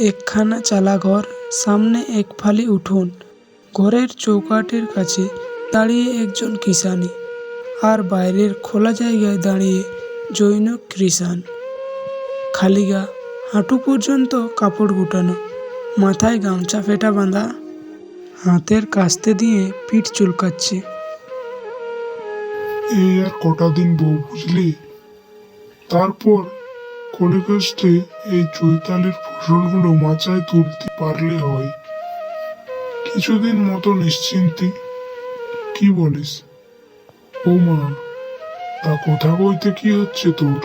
একখানা চালা ঘর সামনে এক ফালি উঠোন। ঘরের চৌকাঠের কাছে দাঁড়িয়ে একজন কিষানি, আর বাইরের খোলা জায়গায় দাঁড়িয়ে জৈন কৃষান। খালি গা হাঁটু পর্যন্ত কাপড় গুটানো, মাথায় গামছা ফেটা বাঁধা, হাতের কাস্তে দিয়ে পিঠ চুলকাচ্ছে। এই আর কটা দিন বউ বুঝলি? তারপর কোলে কষ্টে এই চৈতালির ফসলগুলো মাচায় তুলতে পারলে হয়। কিছুদিন মতো নিশ্চিন্তি। কি বলিস? ও মা, তা কথা কইতে কি হচ্ছে তোর?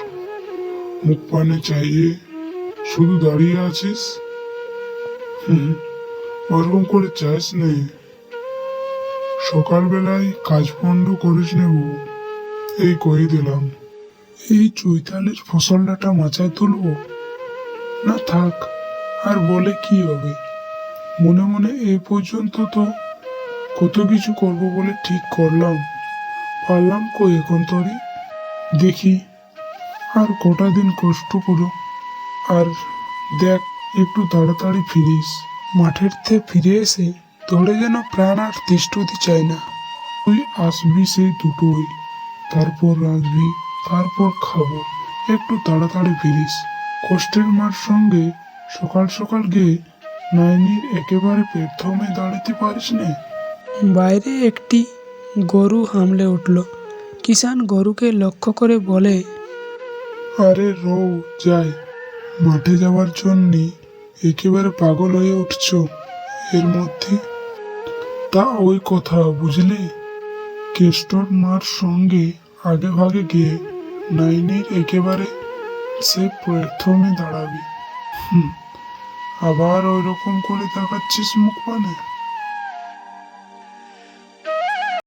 মুখ পানে চাইয়ে শুধু দাঁড়িয়ে আছিস? হুম, ওরকম করে চাস নে। সকালবেলায় কাজ পণ্ড করিস নেব এই কয়ে দিলাম। এই চৈতালির ফসলটা মাচায় তুলব? না থাক, আর বলে কি হবে? মনে মনে এই পর্যন্ত তো কত কিছু করব বলে ঠিক করলাম। পারলাম কই এখন তরে? দেখি, আর কটা দিন কষ্ট করো। আর দেখ, একটু তাড়াতাড়ি ফিরিস। মাঠের থেকে ফিরে এসে তোরে যেন প্রাণ আর তিষ্ঠতি চায় না। তুই আসবি সেই দুটোই, তারপর রাঁধবি তারপর খাব। একটু তাড়াতাড়ি ফিরিস। কষ্টের মার সঙ্গে সকাল সকাল গিয়ে নাইনির একেবারে প্রথমে দাঁড়াতে পারিস না। বাইরে একটি গরু হামলে উঠল। কিষান গরুকে লক্ষ্য করে বলে আরে রৌ যায় মাঠে যাওয়ার জন্যে একেবারে পাগল হয়ে উঠছ। এর মধ্যে তা ওই কথা বুঝলি? কেষ্টর মার সঙ্গে আগে ভাগে গিয়ে নাইনের একেবারে সে প্রথমে দাঁড়াবি। হুম আবার ওই রকম করে তাকাচ্ছিস মুখ পানে